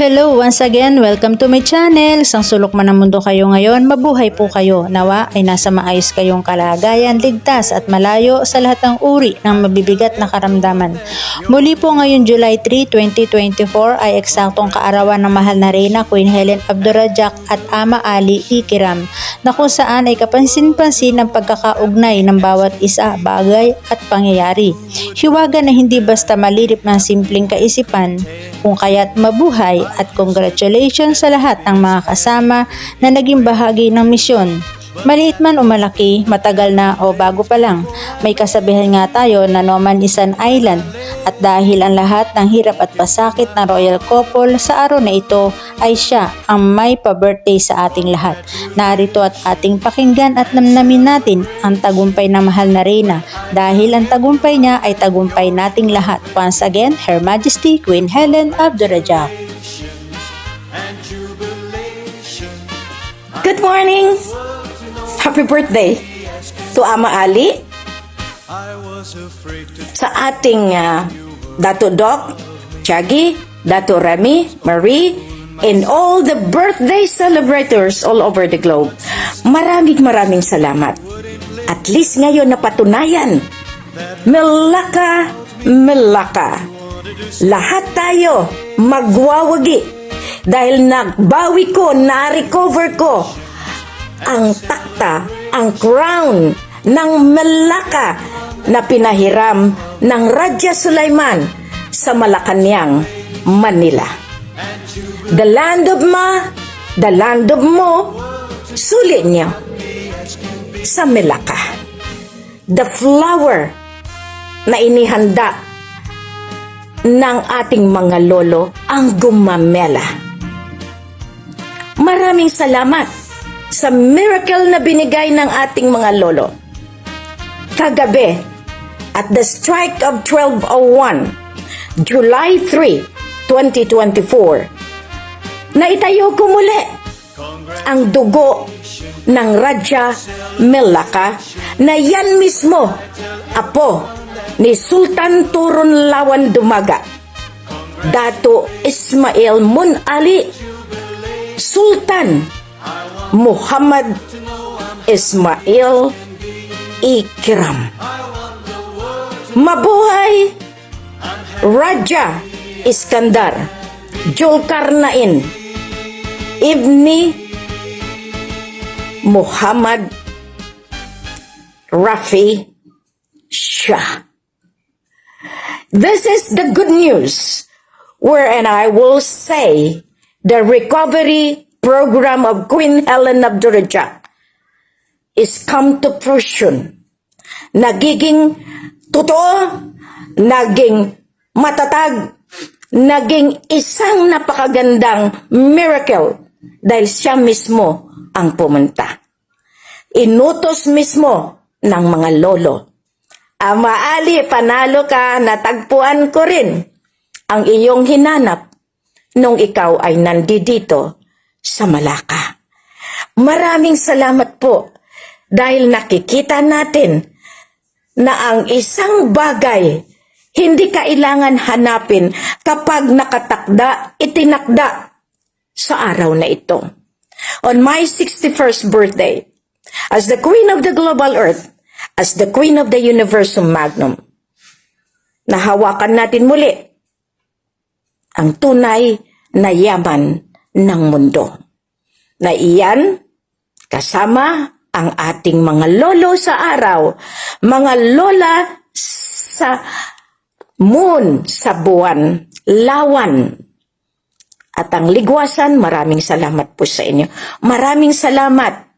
Hello once again, welcome to my channel. Sang sulok man ang mundo kayo ngayon, mabuhay po kayo. Nawa ay nasa maayos kayong kalagayan, ligtas at malayo sa lahat ng uri ng mabibigat na karamdaman. Muli po ngayon July 3, 2024 ay eksaktong kaarawan ng mahal na reyna Queen Helen Abdurrahman at Ama Ali Ikiram na kung saan ay kapansin-pansin ang pagkakaugnay ng bawat isa, bagay at pangyayari. Hiwaga na hindi basta malirip ng simpleng kaisipan, kung kaya't mabuhay at congratulations sa lahat ng mga kasama na naging bahagi ng misyon. Maliit man o malaki, matagal na o bago pa lang, may kasabihan nga tayo na no man is an island at dahil ang lahat ng hirap at pasakit ng royal couple sa araw na ito ay siya ang may pa-birthday sa ating lahat. Narito at ating pakinggan at namnamin natin ang tagumpay ng mahal na reyna dahil ang tagumpay niya ay tagumpay nating lahat. Once again, Her Majesty Queen Helen Abdurrahman. Good morning! Happy birthday to Ama Ali sa ating uh, Dato Doc, Chagi, Dato Remy, Marie, and all the birthday celebrators all over the globe. Maraming maraming salamat. At least ngayon napatunayan, Melaka, Melaka. Lahat tayo magwawagi dahil nagbawi ko, na-recover ko ang takta, ang crown ng Melaka na pinahiram ng Raja Sulaiman sa Malacanang, Manila. The land of Ma, the land of Mo, sulit niyo sa Melaka. The flower na inihanda ng ating mga lolo ang gumamela. Maraming salamat sa miracle na binigay ng ating mga lolo. Kagabi, at the strike of 1201, July 3, 2024, naitayo ko muli ang dugo ng Raja Melaka na yan mismo, apo ni Sultan Turun Lawan Dumaga, Dato Ismail Mun Ali, Sultan Muhammad Ismail Ikram. Mabuhay Raja Iskandar Julkarnain Ibni Muhammad Rafi Shah. This is the good news, wherein I will say the recovery program of Queen Helen Abdurrahman is come to fruition. Nagiging totoo, naging matatag, naging isang napakagandang miracle dahil siya mismo ang pumunta. Inutos mismo ng mga lolo. Ama Ali, panalo ka, natagpuan ko rin ang iyong hinanap nung ikaw ay nandito sa Malaka. Maraming salamat po dahil nakikita natin na ang isang bagay hindi kailangan hanapin kapag nakatakda, itinakda sa araw na ito. On my 61st birthday, as the Queen of the Global Earth, as the Queen of the Universum Magnum, nahawakan natin muli ang tunay na yaman ng mundo. Na iyan, kasama ang ating mga lolo sa araw, mga lola sa moon, sa buwan, lawan, at ang ligwasan, maraming salamat po sa inyo. Maraming salamat.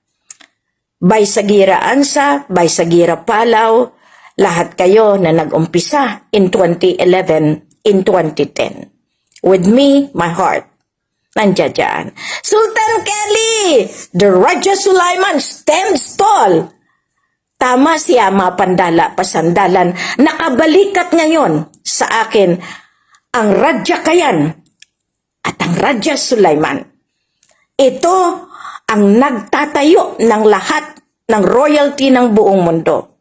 Bay Sagira Ansa, Bay Sagira Palaw, lahat kayo na nag-umpisa in 2011, in 2010. With me, my heart, nandiyan. Sultan Kelly, the Raja Sulaiman stands tall. Tama siya mga pandala, pasandalan, nakabalikat ngayon sa akin ang Raja Kayan at ang Raja Sulaiman. Ito ang nagtatayo ng lahat ng royalty ng buong mundo.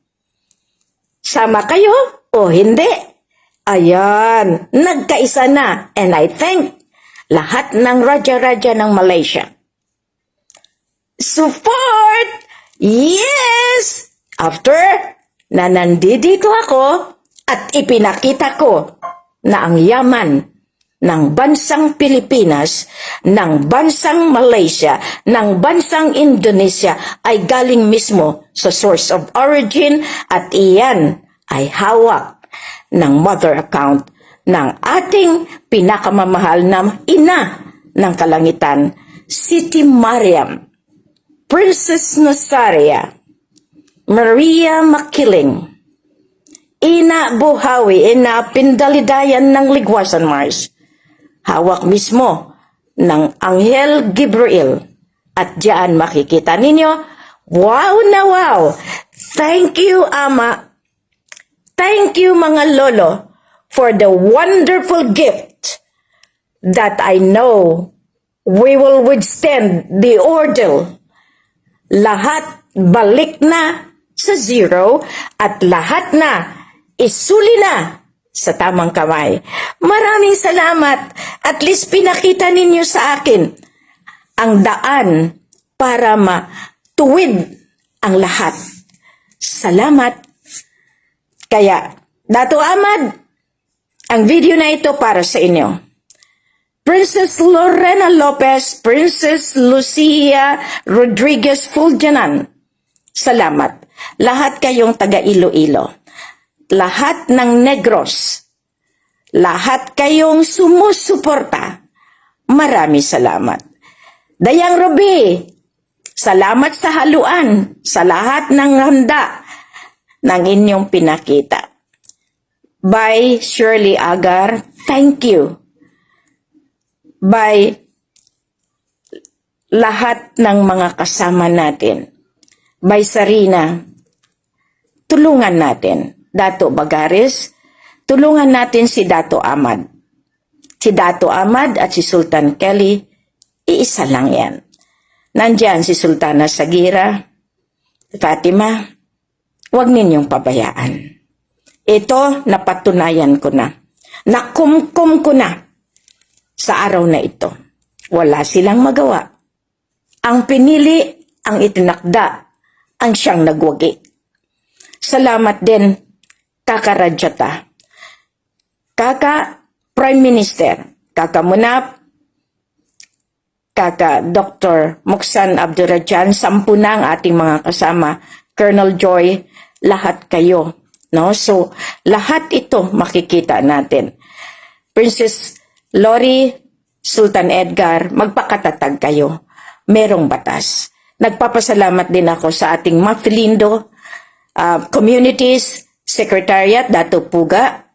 Sama kayo o hindi? Ayan, nagkaisa na. And I thank lahat ng raja-raja ng Malaysia. Support! Yes! After na nandito ako at ipinakita ko na ang yaman ng bansang Pilipinas, ng bansang Malaysia, ng bansang Indonesia ay galing mismo sa source of origin at iyan ay hawak ng mother account ng ating pinakamamahal na ina ng kalangitan, Siti Mariam, Princess Nazaria, Maria Makiling, Ina Buhawi, Ina Pindalidayan ng Ligwasan Mars, hawak mismo ng Anghel Gabriel. At diyan makikita ninyo, wow na wow! Thank you, Ama. Thank you, mga lolo, for the wonderful gift that I know we will withstand the ordeal. Lahat balik na sa zero at lahat na isuli na sa tamang kamay. Maraming salamat. At least pinakita ninyo sa akin ang daan para matuwid ang lahat. Salamat. Kaya, Dato Ahmad, ang video na ito para sa inyo. Princess Lorena Lopez, Princess Lucia Rodriguez Fulgenan. Salamat. Lahat kayong taga Iloilo. Lahat ng Negros. Lahat kayong sumusuporta. Marami salamat. Dayang Ruby, salamat sa haluan, sa lahat ng handa ng inyong pinakita. By Shirley Agar, thank you. By lahat ng mga kasama natin. By Sarina, tulungan natin. Dato Bagares, tulungan natin si Dato Ahmad. Si Dato Ahmad at si Sultan Kelly, iisa lang yan. Nandyan si Sultana Sagira, Fatima, huwag ninyong pabayaan. Ito, napatunayan ko na. Nakumkum ko na sa araw na ito. Wala silang magawa. Ang pinili, ang itinakda, ang siyang nagwagi. Salamat din, Kaka Rajata. Kaka Prime Minister, Kaka Munap, Kaka Dr. Muksan Abdurajan, sampu na ang ating mga kasama, Colonel Joy, lahat kayo. No? So, lahat ito makikita natin. Princess Lori, Sultan Edgar, magpakatatag kayo. Merong batas. Nagpapasalamat din ako sa ating Mafilindo uh, Communities Secretariat, Dato Puga.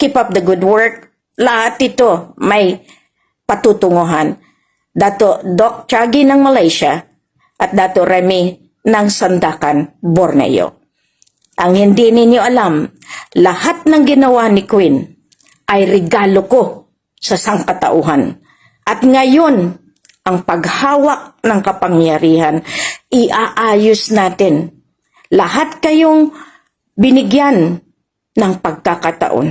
Keep up the good work. Lahat ito may patutunguhan. Dato Doc Chagi ng Malaysia at Dato Remy ng Sandakan, Borneo. Ang hindi ninyo alam, lahat ng ginawa ni Queen ay regalo ko sa sangkatauhan. At ngayon, ang paghawak ng kapangyarihan, iaayos natin. Lahat kayong binigyan ng pagkakataon.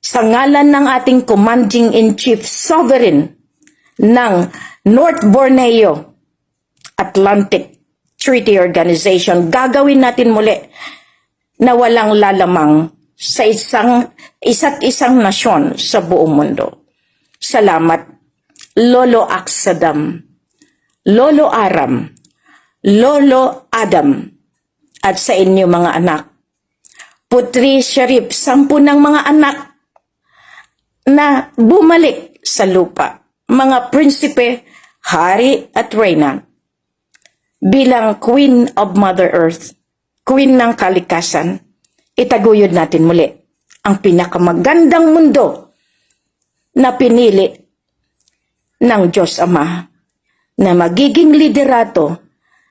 Sa ngalan ng ating Commanding-in-Chief Sovereign ng North Borneo Atlantic Treaty Organization, gagawin natin muli na walang lalamang sa isang isa't isang nasyon sa buong mundo. Salamat, Lolo Aksadam, Lolo Aram, Lolo Adam, at sa inyo mga anak. Putri Sharif, sampu ng mga anak na bumalik sa lupa, mga prinsipe, hari at reyna, bilang Queen of Mother Earth, Queen ng kalikasan, itaguyod natin muli ang pinakamagandang mundo na pinili ng Diyos Ama na magiging liderato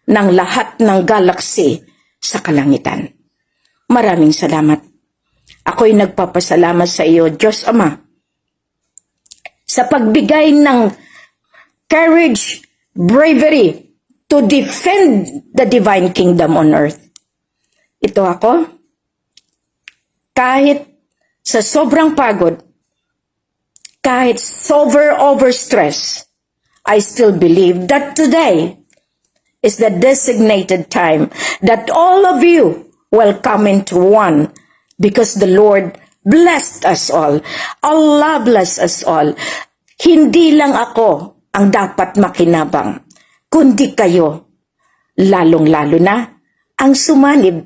ng lahat ng galaxy sa kalangitan. Maraming salamat. Ako'y nagpapasalamat sa iyo, Diyos Ama, sa pagbigay ng courage, bravery to defend the divine kingdom on earth. Ito ako, kahit sa sobrang pagod, kahit sober overstress, I still believe that today is the designated time that all of you will come into one because the Lord blessed us all. Allah bless us all. Hindi lang ako ang dapat makinabang, kundi kayo, lalong-lalo na ang sumanib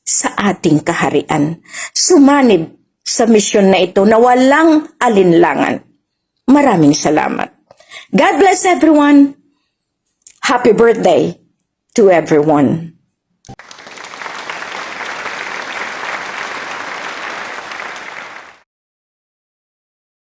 sa ating kaharian. Sumanib sa misyon na ito na walang alinlangan. Maraming salamat. God bless everyone. Happy birthday to everyone.